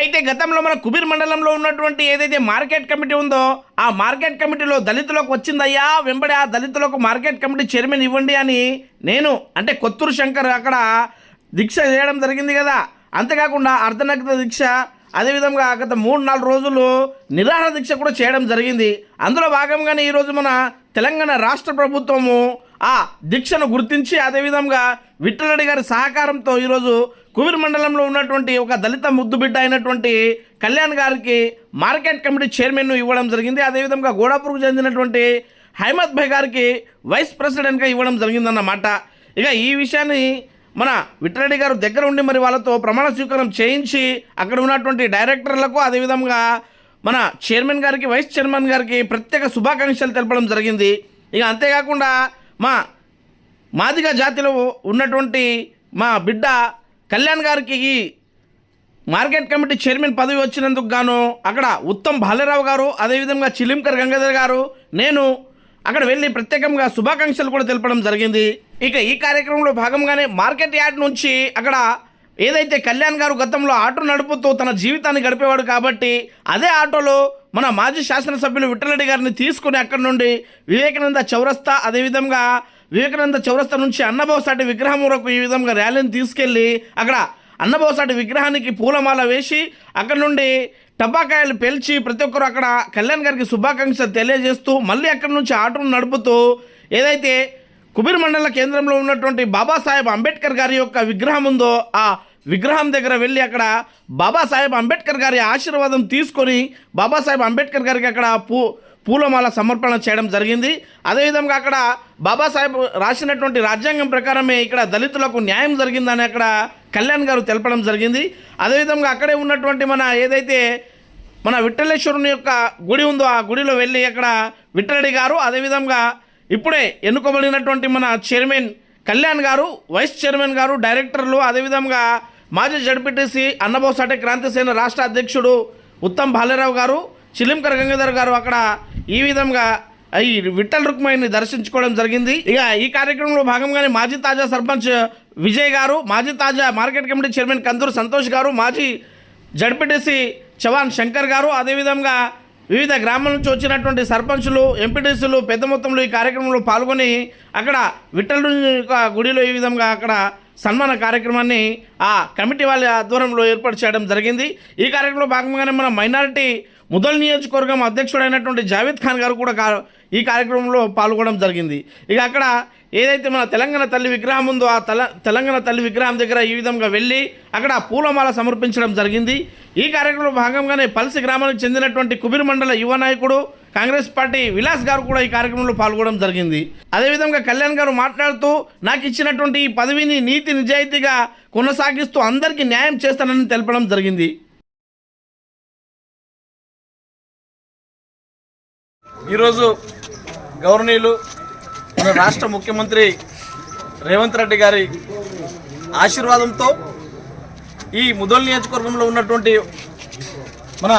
అయితే గతంలో మన కుబీర్ మండలంలో ఉన్నటువంటి ఏదైతే మార్కెట్ కమిటీ ఉందో ఆ మార్కెట్ కమిటీలో దళితులకు వచ్చిందయ్యా వెంబడి ఆ దళితులకు మార్కెట్ కమిటీ చైర్మన్ ఇవ్వండి అని నేను అంటే కొత్తూరు శంకర్ అక్కడ దీక్ష చేయడం జరిగింది కదా. అంతేకాకుండా అర్ధనగ్న దీక్ష అదేవిధంగా గత మూడు నాలుగు రోజులు నిరాహార దీక్ష కూడా చేయడం జరిగింది. అందులో భాగంగానే ఈరోజు మన తెలంగాణ రాష్ట్ర ప్రభుత్వము ఆ దీక్షను గుర్తించి అదేవిధంగా విఠలరెడ్డి గారి సహకారంతో ఈరోజు కువిర్ మండలంలో ఉన్నటువంటి ఒక దళిత ముద్దుబిడ్డ అయినటువంటి కళ్యాణ్ గారికి మార్కెట్ కమిటీ చైర్మన్ను ఇవ్వడం జరిగింది. అదేవిధంగా గోడాపూర్కు చెందినటువంటి హైమద్ భాయ్ గారికి వైస్ ప్రెసిడెంట్గా ఇవ్వడం జరిగిందన్నమాట. ఇక ఈ విషయాన్ని మన విఠలరెడ్డి గారు దగ్గర ఉండి మరి వాళ్ళతో ప్రమాణ స్వీకారం చేయించి అక్కడ ఉన్నటువంటి డైరెక్టర్లకు అదేవిధంగా మన చైర్మన్ గారికి వైస్ చైర్మన్ గారికి ప్రత్యేక శుభాకాంక్షలు తెలపడం జరిగింది. ఇక అంతేకాకుండా మా మాదిగ జాతిలో ఉన్నటువంటి మా బిడ్డ కళ్యాణ్ గారికి ఈ మార్కెట్ కమిటీ చైర్మన్ పదవి వచ్చినందుకు గాను అక్కడ ఉత్తమ్ బాలరావు గారు అదేవిధంగా చిలింకర్ గంగాధర్ గారు నేను అక్కడ వెళ్ళి ప్రత్యేకంగా శుభాకాంక్షలు కూడా తెలపడం జరిగింది. ఇక ఈ కార్యక్రమంలో భాగంగానే మార్కెట్ యార్డ్ నుంచి అక్కడ ఏదైతే కళ్యాణ్ గారు గతంలో ఆటో నడుపుతూ తన జీవితాన్ని గడిపేవాడు కాబట్టి అదే ఆటోలో మన మాజీ శాసనసభ్యులు విఠలరెడ్డి గారిని తీసుకుని అక్కడి నుండి వివేకానంద చౌరస్తా అదేవిధంగా వివేకానంద చౌరస్తా నుంచి అన్నభవసాటి విగ్రహం వరకు ఈ విధంగా ర్యాలీని తీసుకెళ్ళి అక్కడ అన్నభవసాటి విగ్రహానికి పూలమాల వేసి అక్కడ నుండి టపాకాయలు పేల్చి ప్రతి ఒక్కరు అక్కడ కళ్యాణ్ గారికి శుభాకాంక్షలు తెలియజేస్తూ మళ్ళీ అక్కడి నుంచి ఆటోను నడుపుతూ ఏదైతే కుబీర్ మండల కేంద్రంలో ఉన్నటువంటి బాబాసాహెబ్ అంబేద్కర్ గారి యొక్క విగ్రహం ఉందో ఆ విగ్రహం దగ్గర వెళ్ళి అక్కడ బాబాసాహెబ్ అంబేద్కర్ గారి ఆశీర్వాదం తీసుకొని బాబాసాహెబ్ అంబేద్కర్ గారికి అక్కడ పూ పూలమాల సమర్పణ చేయడం జరిగింది. అదేవిధంగా అక్కడ బాబాసాహెబ్ రాసినటువంటి రాజ్యాంగం ప్రకారమే ఇక్కడ దళితులకు న్యాయం జరిగిందని అక్కడ కళ్యాణ్ గారు తెలపడం జరిగింది. అదేవిధంగా అక్కడే ఉన్నటువంటి మన ఏదైతే మన విఠలేశ్వరుని యొక్క గుడి ఉందో ఆ గుడిలో వెళ్ళి అక్కడ విఠలడి గారు అదేవిధంగా ఇప్పుడే ఎన్నుకోబడినటువంటి మన చైర్మన్ కళ్యాణ్ గారు వైస్ చైర్మన్ గారు డైరెక్టర్లు అదేవిధంగా మాజీ జడ్పీటీసీ అన్నబోసాటే క్రాంతిసేన రాష్ట్ర అధ్యక్షుడు ఉత్తమ్ బాలరావు గారు చిలింకర్ గంగాధర్ గారు అక్కడ ఈ విధంగా ఈ విఠల్ రుక్మాయిని దర్శించుకోవడం జరిగింది. ఇక ఈ కార్యక్రమంలో భాగంగానే మాజీ తాజా సర్పంచ్ విజయ్ గారు మాజీ తాజా market committee chairman Kanduru Santosh గారు మాజీ జడ్పీటీసీ చవాన్ శంకర్ గారు అదేవిధంగా వివిధ గ్రామాల నుంచి వచ్చినటువంటి సర్పంచులు ఎంపీటీసీలు పెద్ద మొత్తంలో ఈ కార్యక్రమంలో పాల్గొని అక్కడ విఠల యొక్క గుడిలో ఈ విధంగా అక్కడ సన్మాన కార్యక్రమాన్ని ఆ కమిటీ వాళ్ళ ఆధ్వర్యంలో ఏర్పాటు చేయడం జరిగింది. ఈ కార్యక్రమంలో భాగంగానే మన మైనారిటీ ముదల్ నియోజకవర్గం అధ్యక్షుడైనటువంటి జావేద్ ఖాన్ గారు కూడా కా- ఈ కార్యక్రమంలో పాల్గొనడం జరిగింది. ఇక అక్కడ ఏదైతే మన తెలంగాణ తల్లి విగ్రహం ఉందో ఆ తెల తెలంగాణ తల్లి విగ్రహం దగ్గర ఈ విధంగా వెళ్ళి అక్కడ పూలమాల సమర్పించడం జరిగింది. ఈ కార్యక్రమంలో భాగంగానే పల్సి గ్రామానికి చెందినటువంటి కుబీర్ మండల యువ నాయకుడు కాంగ్రెస్ పార్టీ విలాస్ గారు కూడా ఈ కార్యక్రమంలో పాల్గొనడం జరిగింది. అదేవిధంగా కళ్యాణ్ గారు మాట్లాడుతూ నాకు ఇచ్చినటువంటి ఈ పదవిని నీతి నిజాయితీగా కొనసాగిస్తూ అందరికీ న్యాయం చేస్తానని తెలపడం జరిగింది. ఈరోజు గౌరవనీయులు మన రాష్ట్ర ముఖ్యమంత్రి రేవంత్ రెడ్డి గారి ఆశీర్వాదంతో ఈ ముదల్ నియోజకవర్గంలో ఉన్నటువంటి మన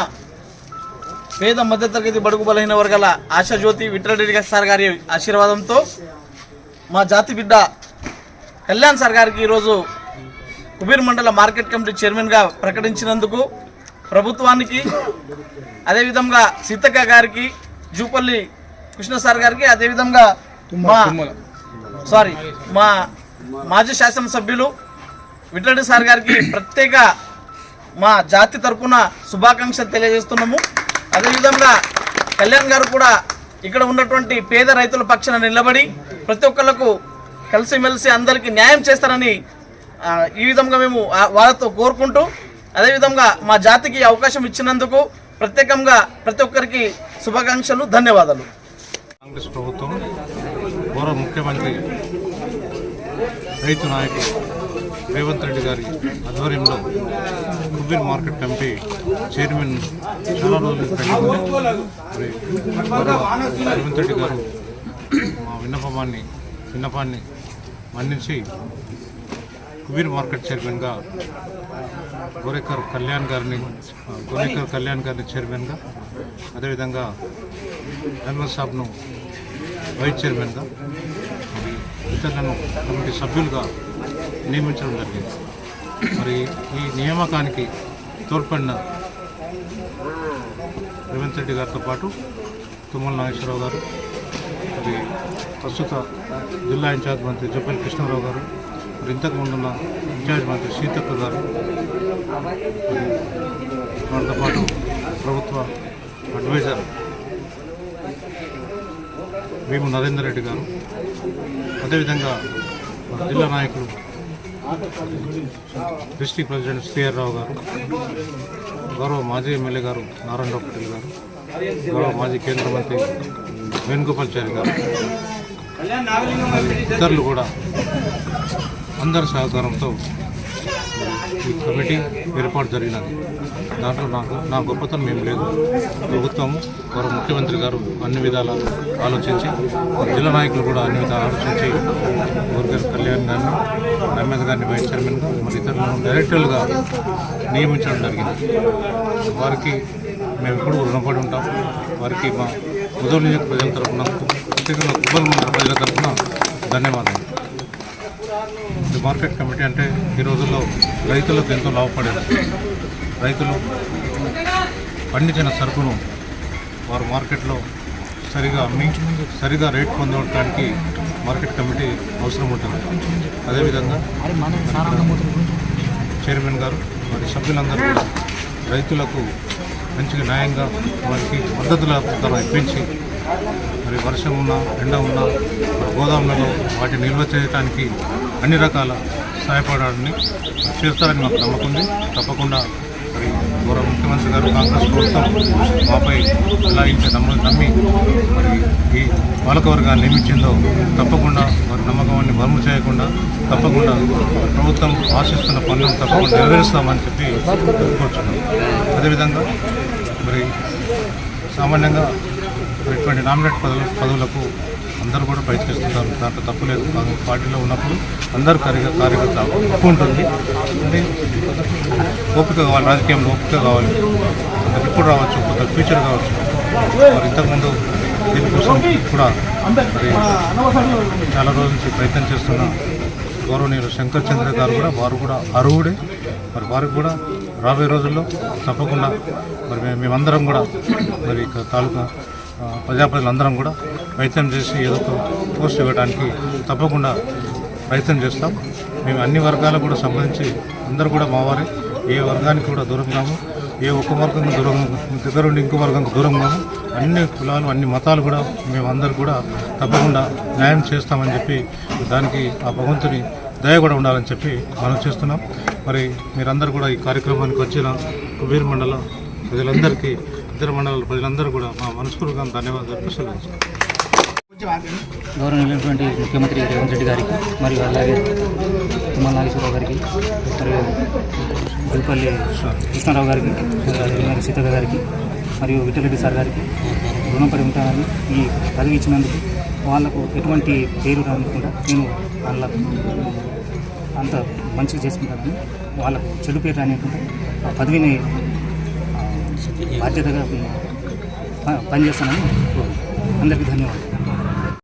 పేద మధ్యతరగతి బడుగు బలహీన వర్గాల ఆశాజ్యోతి విఠలరెడ్డి గారి సార్ గారి ఆశీర్వాదంతో మా జాతి బిడ్డ కళ్యాణ్ సార్ గారికి ఈరోజు కుబీర్ మండల మార్కెట్ కమిటీ చైర్మన్గా ప్రకటించినందుకు ప్రభుత్వానికి అదేవిధంగా సీతక్క గారికి జూపల్లి కృష్ణ సార్ గారికి అదేవిధంగా మా సారీ మా మాజీ శాసనసభ్యులు విఠలరెడ్డి సార్ గారికి ప్రత్యేక మా జాతి తరఫున శుభాకాంక్షలు తెలియజేస్తున్నాము. అదేవిధంగా కళ్యాణ్ గారు కూడా ఇక్కడ ఉన్నటువంటి పేద రైతుల పక్షాన నిలబడి ప్రతి ఒక్కళ్ళకు కలిసిమెలిసి అందరికీ న్యాయం చేస్తారని ఈ విధంగా మేము వాళ్ళతో కోరుకుంటూ అదేవిధంగా మా జాతికి అవకాశం ఇచ్చినందుకు ప్రత్యేకంగా ప్రతి ఒక్కరికి శుభాకాంక్షలు ధన్యవాదాలు. కాంగ్రెస్ ప్రభుత్వం పూర్వ ముఖ్యమంత్రి రైతు నాయకులు రేవంత్ రెడ్డి గారి ఆధ్వర్యంలో కుబీర్ మార్కెట్ కమిటీ చైర్మన్ చాలా రోజులు కలిగింది మరి రేవంత్ రెడ్డి గారు మా విన్నపమాన్ని విన్నపాన్ని మన్నించి కుబీర్ మార్కెట్ చైర్మన్గా గోరేకర్ కళ్యాణ్ గారిని గోరేకర్ కళ్యాణ్ గారిని చైర్మన్గా అదేవిధంగా అన్వర్ సాబ్ను వైస్ చైర్మన్గా మరి ఇతరులను కమిటీ సభ్యులుగా నియమించడం జరిగింది. మరి ఈ నియామకానికి తోడ్పడిన రేవంత్ రెడ్డి గారితో పాటు తుమ్మల నాగేశ్వరరావు గారు మరి ప్రస్తుత జిల్లా ఇన్ఛార్జ్ మంత్రి జప్పల్ కృష్ణారావు గారు మరి ఇంతకు ముందున్న ఇన్ఛార్జ్ మంత్రి సీతక్క గారు వారితో పాటు ప్రభుత్వ అడ్వైజర్ భీము నరేందర్ రెడ్డి గారు అదేవిధంగా జిల్లా నాయకులు డిస్టిక్ ప్రెసిడెంట్ సిఆర్ రావు గారు గౌరవ మాజీ ఎమ్మెల్యే గారు నారాయణరావు పటేల్ గారు గౌరవ మాజీ కేంద్ర మంత్రి వేణుగోపాల్చారి గారు ఇతరులు కూడా అందరి సహకారంతో ఈ కమిటీ ఏర్పాటు జరిగినది. దాంట్లో నాకు నా గొప్పతనం ఏం లేదు. ప్రభుత్వం గౌరవ ముఖ్యమంత్రి గారు అన్ని విధాలు ఆలోచించి జిల్లా నాయకులు కూడా అన్ని విధాలు ఆలోచించి ఊరిగారు కళ్యాణ్ గారిని నమ్మేద్ గారిని వైస్ చైర్మన్గా మరి ఇతరులను డైరెక్టర్లుగా నియమించడం జరిగింది. వారికి మేము ఎప్పుడు రుణపడి ఉంటాం. వారికి మా ఉదయం నియోజక ప్రజల తరఫున ముఖ్యంగా కుబ్బల్ మండల ప్రజల తరఫున ధన్యవాదాలు. ఇది మార్కెట్ కమిటీ అంటే ఈ రోజుల్లో రైతులకు ఎంతో లాభపడేది. రైతులు పండించిన సరుకును వారు మార్కెట్లో సరిగా అమ్మి సరిగా రేట్ పొందడానికి మార్కెట్ కమిటీ అవసరం ఉంటుంది అదేవిధంగా చైర్మన్ గారు వారి సభ్యులందరూ కూడా రైతులకు మంచిగా న్యాయంగా వారికి మద్దతుల ధర ఇప్పించి మరి వర్షం ఉన్నా ఎండ ఉన్నా మరి గోదాములలో వాటిని నిల్వ చేయడానికి అన్ని రకాల సహాయపడాలని చేస్తారని మాకు నమ్మకం ఉంది. తప్పకుండా మరి గౌరవ ముఖ్యమంత్రి గారు కాంగ్రెస్ ప్రభుత్వం మాపై ఎలా అయితే నమ్మ నమ్మి మరి ఈ పాలకవర్గాన్ని నియమించిందో తప్పకుండా వారి నమ్మకాన్ని బరువు చేయకుండా తప్పకుండా ప్రభుత్వం ఆశిస్తున్న పనులను తప్పకుండా నెరవేరుస్తామని చెప్పి కోరుచున్నాం. అదేవిధంగా మరి సామాన్యంగా ఇటువంటి నామినేట్ పదవులకు అందరూ కూడా ప్రయత్నిస్తుంటారు దాంట్లో తప్పు లేదు. పార్టీలో ఉన్నప్పుడు అందరూ కార్య కార్యకర్త తప్పు ఉంటుంది అంటే ఓపిక కావాలి. రాజకీయంలో ఓపిక కావాలి. కొంత ఇప్పుడు రావచ్చు. కొంత ఫ్యూచర్ కావచ్చు. మరి ఇంతకుముందు దీనికోసం కూడా మరి చాలా రోజుల నుంచి ప్రయత్నం చేస్తున్న గౌరవనీయులు శంకర్ చంద్ర గారు కూడా వారు కూడా అరువుడే మరి వారికి కూడా రాబోయే రోజుల్లో తప్పకుండా మరి మేము మేమందరం కూడా మరి తాలూకా ఆ, ప్రజాప్రతినిధులందరం కూడా ప్రయత్నం చేసి ఏదో ఒక పోస్ట్ ఇవ్వడానికి తప్పకుండా ప్రయత్నం చేస్తాం. మేము అన్ని వర్గాలకు కూడా సంబంధించి అందరూ కూడా మావారే ఏ వర్గానికి కూడా దూరం కాము. ఏ ఒక్క వర్గం దూరం దగ్గర ఉండి ఇంకో వర్గంకు దూరం కాము. అన్ని కులాలు అన్ని మతాలు కూడా మేము అందరు కూడా తప్పకుండా న్యాయం చేస్తామని చెప్పి దానికి ఆ భగవంతుని దయ కూడా ఉండాలని చెప్పి మనం చేస్తున్నాం. మరి మీరందరూ కూడా ఈ కార్యక్రమానికి వచ్చిన కుబీర్ మండలం ప్రజలందరికీ ఇతర మండల ప్రజలందరూ కూడా మా మనస్ఫూర్తిగా ధన్యవాదాలు చెప్పి సెలవు గౌరవనీయులైనటువంటి ముఖ్యమంత్రి రేవంత్ రెడ్డి గారికి మరియు అలాగే తుమ్మల నాగేశ్వరరావు గారికి మరియు గుల్పల్లి కృష్ణారావు గారికి మరి సీతక్క గారికి మరియు విఠలరెడ్డి సార్ గారికి రుణపడి ఉంటానని ఈ పదవి ఇచ్చినందుకు వాళ్ళకు ఎటువంటి పేరు రాకుండా నేను వాళ్ళ అంత మంచిగా చేసుకుంటానని వాళ్ళకు చెడు పేరు రానియకుండా ఆ పదవిని బాధ్యతగా పనిచేస్తానని అందరికీ ధన్యవాదాలు.